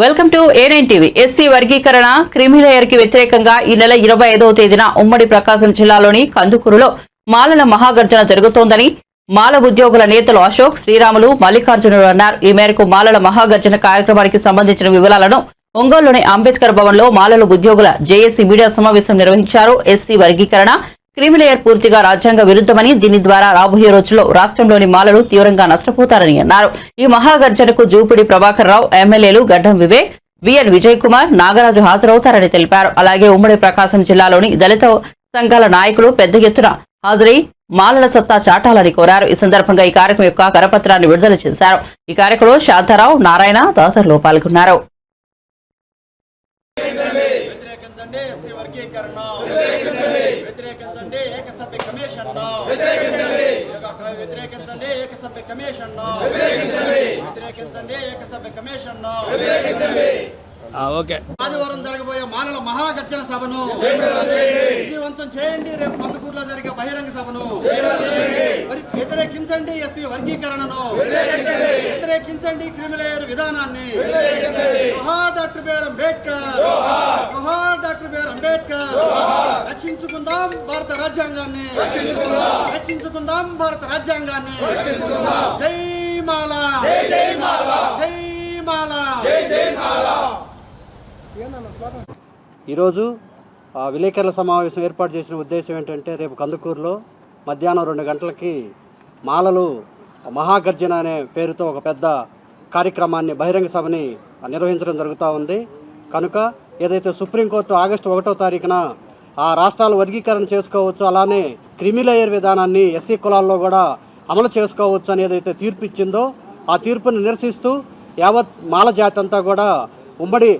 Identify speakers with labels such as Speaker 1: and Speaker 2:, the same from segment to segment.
Speaker 1: Welcome to A nine TV. SC వర్గీకరణ క్రిమిలేయర్కి వ్యతిరేకంగా ఈ నెల ఇరవై ఐదవ తేదీన ఉమ్మడి ప్రకాశం జిల్లాలోని కందుకూరులో మాలల మహాగర్జన జరుగుతోందని మాల ఉద్యోగుల నేతలు అశోక్ శ్రీరాములు మల్లికార్జునులు అన్నారు. ఈ మేరకు మాలల మహాగర్జన కార్యక్రమానికి సంబంధించిన వివరాలను ఒంగోలులోని అంబేద్కర్ భవన్లో మాలల ఉద్యోగుల జేఏసీ మీడియా సమావేశం నిర్వహించారు. ఎస్సీ వర్గీకరణ క్రిమిలేయర్ పూర్తిగా రాజ్యాంగ విరుద్ధమని దీని ద్వారా రాబోయే రోజుల్లో రాష్ట్రంలోని మాలలు తీవ్రంగా నష్టపోతారని అన్నారు. ఈ మహాగర్జనకు జూపిడి ప్రభాకర్ రావు ఎమ్మెల్యేలు గడ్డం వివేక్ విఎన్ విజయ్ కుమార్ నాగరాజు హాజరవుతారని తెలిపారు. అలాగే ఉమ్మడి ప్రకాశం జిల్లాలోని దళిత సంఘాల నాయకులు పెద్ద ఎత్తున హాజరై మాలల సత్తా చాటాలని కోరారు. ఈ సందర్భంగా ఈ కార్యక్రమం యొక్క కరపత్రాన్ని విడుదల చేశారు. ఈ కార్యక్రమంలో శాంతారావు నారాయణ తదితరులు పాల్గొన్నారు.
Speaker 2: వ్యతిరేకించండి. ఎస్సీ వర్గీకరణ. వ్యతిరేకించండి. ఏకసభ్య కమిషన్ వ్యతిరేకించండి. ఏకసభ్య కమిషన్ వ్యతిరేకించండి. ఏకసభ్య కమిషన్
Speaker 3: ఓకే.
Speaker 2: ఆదివారం జరగబోయే మాలల మహాగర్జన సభను విజయవంతం చేయండి. రేపు పందుకూరులో జరిగే బహిరంగ సభను మరి వ్యతిరేకించండి ఎస్సీ వర్గీకరణను. వ్యతిరేకించండి. క్రిమిలేయర్ విధానాన్ని. Doctor BR Ambedkar. Doctor BR Ambedkar. రక్షించుకుందాం భారత రాజ్యాంగాన్ని. రక్షించుకుందాం. భారత రాజ్యాంగాన్ని. జై మాల. జై మాల. జై మాల.
Speaker 4: ఈరోజు ఆ, విలేకరుల సమావేశం ఏర్పాటు చేసిన ఉద్దేశం ఏంటంటే రేపు కందుకూరులో మధ్యాహ్నం రెండు గంటలకి మాలలు మహాగర్జన అనే పేరుతో ఒక పెద్ద కార్యక్రమాన్ని బహిరంగ సభని నిర్వహించడం జరుగుతూ ఉంది. కనుక ఏదైతే సుప్రీంకోర్టు ఆగస్టు ఒకటో తారీఖున ఆ రాష్ట్రాలు వర్గీకరణ చేసుకోవచ్చు అలానే క్రిమిలేయర్ విధానాన్ని ఎస్సీ కులాల్లో కూడా అమలు చేసుకోవచ్చు అని ఏదైతే తీర్పు ఇచ్చిందో ఆ తీర్పును నిరసిస్తూ యావత్ మాల జాతి అంతా కూడా ఉమ్మడి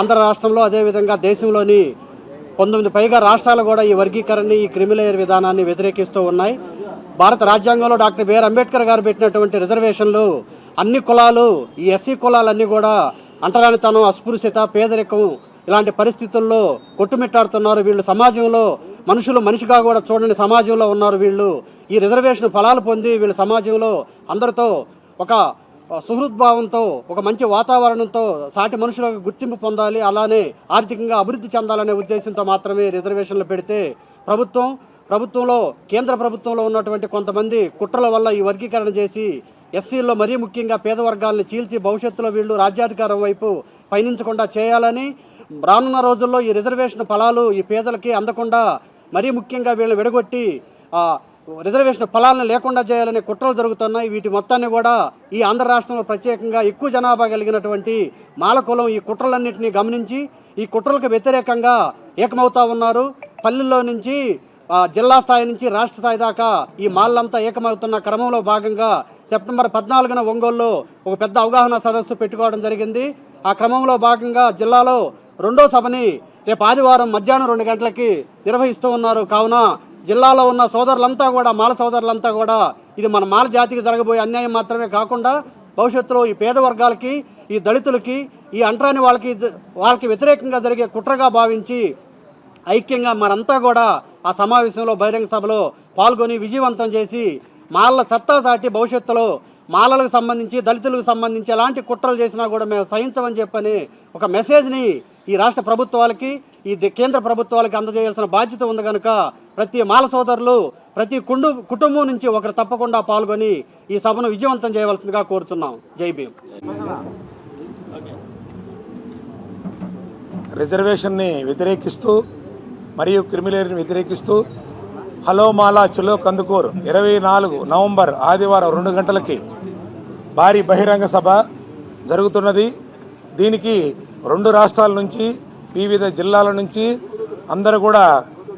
Speaker 4: ఆంధ్ర రాష్ట్రంలో అదేవిధంగా దేశంలోని పంతొమ్మిది పైగా రాష్ట్రాలు కూడా ఈ వర్గీకరణని ఈ క్రిమిలేయర్ విధానాన్ని వ్యతిరేకిస్తూ ఉన్నాయి. భారత రాజ్యాంగంలో డాక్టర్ బిఆర్ అంబేద్కర్ గారు పెట్టినటువంటి రిజర్వేషన్లు అన్ని కులాలు ఈ ఎస్సీ కులాలన్నీ కూడా అంటరానితనం అస్పృశ్యత పేదరికం ఇలాంటి పరిస్థితుల్లో కొట్టుమిట్టాడుతున్నారు వీళ్ళు సమాజంలో. మనుషులు మనిషిగా కూడా చూడని సమాజంలో ఉన్నారు వీళ్ళు. ఈ రిజర్వేషన్ ఫలాలు పొంది వీళ్ళు సమాజంలో అందరితో ఒక సుహృద్భావంతో ఒక మంచి వాతావరణంతో సాటి మనుషులకు గుర్తింపు పొందాలి అలానే ఆర్థికంగా అభివృద్ధి చెందాలనే ఉద్దేశంతో మాత్రమే రిజర్వేషన్లు పెడితే ప్రభుత్వం ప్రభుత్వంలో కేంద్ర ప్రభుత్వంలో ఉన్నటువంటి కొంతమంది కుట్రల వల్ల ఈ వర్గీకరణ చేసి ఎస్సీల్లో మరీ ముఖ్యంగా పేద వర్గాలను చీల్చి భవిష్యత్తులో వీళ్ళు రాజ్యాధికారం వైపు పయనించకుండా చేయాలని రానున్న రోజుల్లో ఈ రిజర్వేషన్ ఫలాలు ఈ పేదలకి అందకుండా మరీ ముఖ్యంగా వీళ్ళని విడగొట్టి రిజర్వేషన్ ఫలాలను లేకుండా చేయాలనే కుట్రలు జరుగుతున్నాయి. వీటి మొత్తాన్ని కూడా ఈ ఆంధ్ర రాష్ట్రంలో ప్రత్యేకంగా ఎక్కువ జనాభా కలిగినటువంటి మాలకులం ఈ కుట్రలన్నింటినీ గమనించి ఈ కుట్రలకు వ్యతిరేకంగా ఏకమవుతా ఉన్నారు. పల్లెల్లో నుంచి జిల్లా స్థాయి నుంచి రాష్ట్ర స్థాయి దాకా ఈ మాల్లంతా ఏకమవుతున్న క్రమంలో భాగంగా సెప్టెంబర్ పద్నాలుగున ఒంగోలులో ఒక పెద్ద అవగాహన సదస్సు పెట్టుకోవడం జరిగింది. ఆ క్రమంలో భాగంగా జిల్లాలో రెండో సభని రేపు ఆదివారం మధ్యాహ్నం రెండు గంటలకి నిర్వహిస్తూ ఉన్నారు. కావున జిల్లాలో ఉన్న సోదరులంతా కూడా మాల సోదరులంతా కూడా ఇది మన మాల జాతికి జరగబోయే అన్యాయం మాత్రమే కాకుండా భవిష్యత్తులో ఈ పేద వర్గాలకి ఈ దళితులకి ఈ అంటరాని వాళ్ళకి వాళ్ళకి వ్యతిరేకంగా జరిగే కుట్రగా భావించి ఐక్యంగా మనంతా కూడా ఆ సమావేశంలో బహిరంగ సభలో పాల్గొని విజయవంతం చేసి మాలల సత్తా సాటి భవిష్యత్తులో మాలలకు సంబంధించి దళితులకు సంబంధించి ఎలాంటి కుట్రలు చేసినా కూడా మేము సహించమని చెప్పని ఒక మెసేజ్ని ఈ రాష్ట్ర ప్రభుత్వాలకి ఈ కేంద్ర ప్రభుత్వాలకి అందజేయాల్సిన బాధ్యత ఉంది కనుక ప్రతి మాల సోదరులు ప్రతి కుండు కుటుంబం నుంచి ఒకరు తప్పకుండా పాల్గొని ఈ సభను విజయవంతం చేయవలసిందిగా కోరుతున్నాం జై భీమ్.
Speaker 3: రిజర్వేషన్ని వ్యతిరేకిస్తూ మరియు క్రిమిలేయర్ని వ్యతిరేకిస్తూ హలో మాలా చెలో కందుకూరు. ఇరవై నాలుగు నవంబర్ ఆదివారం రెండు గంటలకి భారీ బహిరంగ సభ జరుగుతున్నది. దీనికి రెండు రాష్ట్రాల నుంచి వివిధ జిల్లాల నుంచి అందరూ కూడా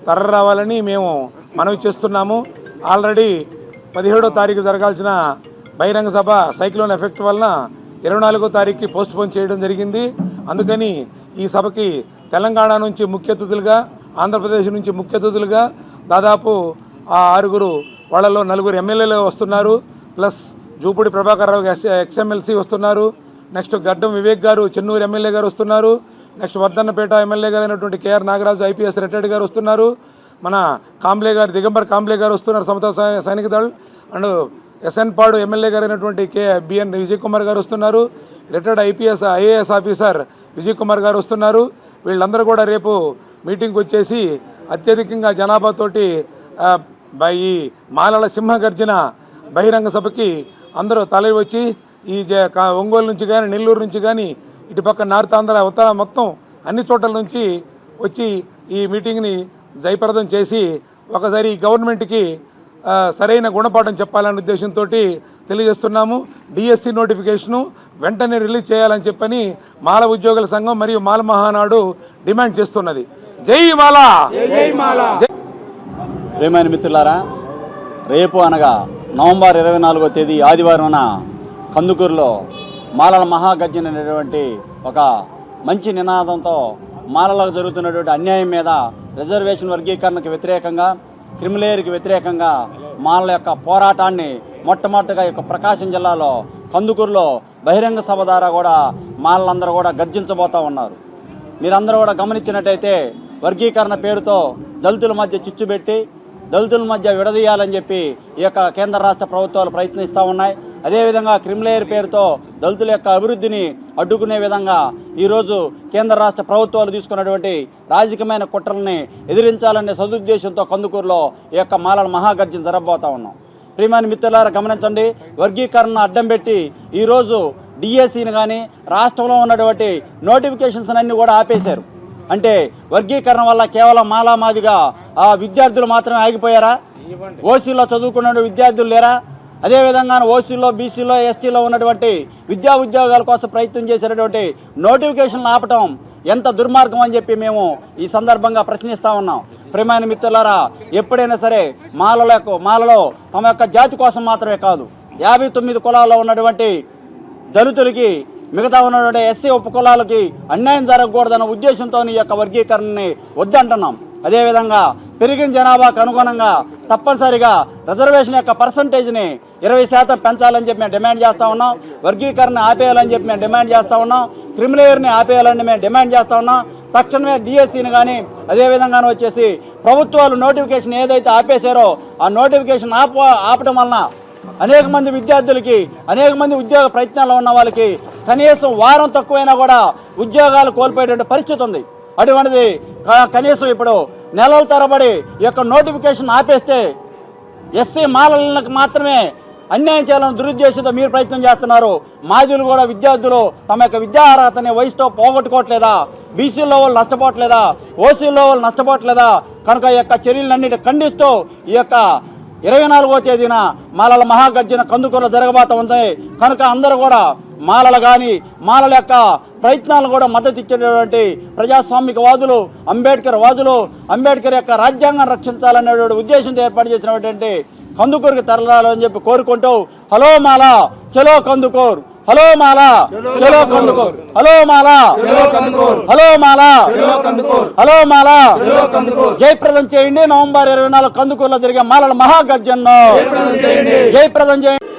Speaker 3: తరలి రావాలని మేము మనవి చేస్తున్నాము. ఆల్రెడీ పదిహేడో తారీఖు జరగాల్సిన బహిరంగ సభ సైక్లోన్ ఎఫెక్ట్ వలన ఇరవై నాలుగో తారీఖుకి పోస్ట్పోన్ చేయడం జరిగింది. అందుకని ఈ సభకి తెలంగాణ నుంచి ముఖ్య అతిథులుగా ఆంధ్రప్రదేశ్ నుంచి ముఖ్య అతిథులుగా దాదాపు ఆ ఆరుగురు వాళ్ళలో నలుగురు ఎమ్మెల్యేలు వస్తున్నారు ప్లస్ జూపూడి ప్రభాకర్ రావు ఎస్ ఎక్స్ఎమ్మెల్సీ వస్తున్నారు. నెక్స్ట్ గడ్డం వివేక్ గారు చెన్నూరు ఎమ్మెల్యే గారు వస్తున్నారు. నెక్స్ట్ వర్ధన్నపేట ఎమ్మెల్యే గారు అయినటువంటి కేఆర్ నాగరాజు ఐపీఎస్ రిటైర్డ్ గారు వస్తున్నారు. మన కాంబ్లే గారు దిగంబర్ కాంబ్లే గారు వస్తున్నారు సమత సై- Sainik Dal. And SN Padu MLA గారు అయినటువంటి కే బిఎన్ విజయ్ కుమార్ గారు వస్తున్నారు. Retired IPS IAS officer Vijay Kumar గారు వస్తున్నారు. వీళ్ళందరూ కూడా రేపు మీటింగ్కి వచ్చేసి అత్యధికంగా జనాభాతోటి ఈ మాలల సింహగర్జన బహిరంగ సభకి అందరూ తల వచ్చి ఈ జ- ఒంగోలు నుంచి కానీ నెల్లూరు నుంచి కానీ ఇటుపక్క నార్త్ ఆంధ్ర ఉత్తర మొత్తం అన్ని చోట్ల నుంచి వచ్చి ఈ మీటింగ్ని జయప్రదం చేసి ఒకసారి ఈ గవర్నమెంట్కి సరైన గుణపాఠం చెప్పాలనే ఉద్దేశంతో తెలియజేస్తున్నాము. డిఎస్సి నోటిఫికేషను వెంటనే రిలీజ్ చేయాలని చెప్పని మాల ఉద్యోగుల సంఘం మరియు మాల మహానాడు డిమాండ్ చేస్తున్నది. జై మాలా.
Speaker 5: ప్రేమైన మిత్రులారా రేపు అనగా నవంబర్ ఇరవై నాలుగో తేదీ ఆదివారం కందుకూరులో మాలల మహాగర్జన అనేటువంటి ఒక మంచి నినాదంతో మాలలకు జరుగుతున్నటువంటి అన్యాయం మీద రిజర్వేషన్ వర్గీకరణకు వ్యతిరేకంగా క్రిమిలేయర్కి వ్యతిరేకంగా మాలల యొక్క పోరాటాన్ని మొట్టమొదటిగా ఈ యొక్క ప్రకాశం జిల్లాలో కందుకూరులో బహిరంగ సభ ద్వారా కూడా మాలలందరూ కూడా గర్జించబోతూ ఉన్నారు. మీరందరూ కూడా గమనించినట్టయితే వర్గీకరణ పేరుతో దళితుల మధ్య చిచ్చు పెట్టి దళితుల మధ్య విడదీయాలని చెప్పి ఈ యొక్క కేంద్ర రాష్ట్ర ప్రభుత్వాలు ప్రయత్నిస్తూ ఉన్నాయి. అదేవిధంగా క్రిమిలేయర్ పేరుతో దళితుల యొక్క అభివృద్ధిని అడ్డుకునే విధంగా ఈరోజు కేంద్ర రాష్ట్ర ప్రభుత్వాలు తీసుకున్నటువంటి రాజకీయమైన కుట్రల్ని ఎదిరించాలనే సదుద్దేశంతో కందుకూరులో ఈ యొక్క మాలల మహాగర్జన జరగబోతా ఉన్నాం. ప్రియమైన మిత్రులారా గమనించండి వర్గీకరణ అడ్డం పెట్టి ఈరోజు డిఎస్సీని కానీ రాష్ట్రంలో ఉన్నటువంటి నోటిఫికేషన్స్ అన్నీ కూడా ఆపేశారు. అంటే వర్గీకరణ వల్ల కేవలం మాలామాదిగా ఆ విద్యార్థులు మాత్రమే ఆగిపోయారా? ఓసీలో చదువుకున్న విద్యార్థులు లేరా? అదేవిధంగా ఓసీలో బీసీలో ఎస్టీలో ఉన్నటువంటి విద్యా ఉద్యోగాల కోసం ప్రయత్నం చేసేటటువంటి నోటిఫికేషన్లు ఆపటం ఎంత దుర్మార్గం అని చెప్పి మేము ఈ సందర్భంగా ప్రశ్నిస్తా ఉన్నాం. ప్రియమైన మిత్రులారా ఎప్పుడైనా సరే మాలలో మాలలో తమ యొక్క జాతి కోసం మాత్రమే కాదు యాభై తొమ్మిది కులాల్లో ఉన్నటువంటి దళితులకి మిగతా ఉన్నటువంటి ఎస్సీ ఉపకులాలకి అన్యాయం జరగకూడదన్న ఉద్దేశంతో ఈ యొక్క వర్గీకరణని వద్దంటున్నాం. అదేవిధంగా పెరిగిన జనాభాకు అనుగుణంగా తప్పనిసరిగా రిజర్వేషన్ యొక్క పర్సంటేజ్ని ఇరవై శాతం పెంచాలని చెప్పి మేము డిమాండ్ చేస్తూ ఉన్నాం. వర్గీకరణ ఆపేయాలని చెప్పి మేము డిమాండ్ చేస్తూ ఉన్నాం. క్రిమిలేయర్ని ఆపేయాలని మేము డిమాండ్ చేస్తూ ఉన్నాం. తక్షణమే డిఎస్సీని కానీ అదేవిధంగా వచ్చేసి ప్రభుత్వాలు నోటిఫికేషన్ ఏదైతే ఆపేశారో ఆ నోటిఫికేషన్ ఆప ఆపడం వలన అనేక మంది విద్యార్థులకి అనేక మంది ఉద్యోగ ప్రయత్నాలు ఉన్న వాళ్ళకి కనీసం వారం తక్కువైనా కూడా ఉద్యోగాలు కోల్పోయేటువంటి పరిస్థితి ఉంది. అటువంటిది కనీసం ఇప్పుడు నెలల తరబడి ఈ యొక్క నోటిఫికేషన్ ఆపేస్తే ఎస్సీ మాలలకు మాత్రమే అన్యాయం చేయాలని దురుద్దేశంతో మీరు ప్రయత్నం చేస్తున్నారు. మాదిలు కూడా విద్యార్థులు తమ యొక్క విద్యా అర్హతని వయసుతో పోగొట్టుకోవట్లేదా? బీసీలో వాళ్ళు నష్టపోవట్లేదా? ఓసీలో వాళ్ళు నష్టపోవట్లేదా? కనుక ఈ యొక్క చర్యలన్నిటి ఖండిస్తూ ఈ యొక్క ఇరవై నాలుగో తేదీన మాలల మహాగర్జన కందుకూరులో జరగబోతా ఉంది. కనుక అందరూ కూడా మాలలు కానీ మాలల యొక్క ప్రయత్నాలు కూడా మద్దతు ఇచ్చేటటువంటి ప్రజాస్వామిక వాదులు అంబేద్కర్ వాదులు అంబేద్కర్ యొక్క రాజ్యాంగం రక్షించాలనేటువంటి ఉద్దేశంతో ఏర్పాటు చేసినటువంటి కందుకూరుకి తరలాలని చెప్పి కోరుకుంటూ హలో మాల చలో కందుకూరు! హలో మాల. చలో Kandukur. Hello Mala. Hello Mala. Hello Mala. జయప్రదం చేయండి. నవంబర్ ఇరవై నాలుగు కందుకూరులో జరిగే మాలల మహాగర్జన్ జయప్రదం చేయండి.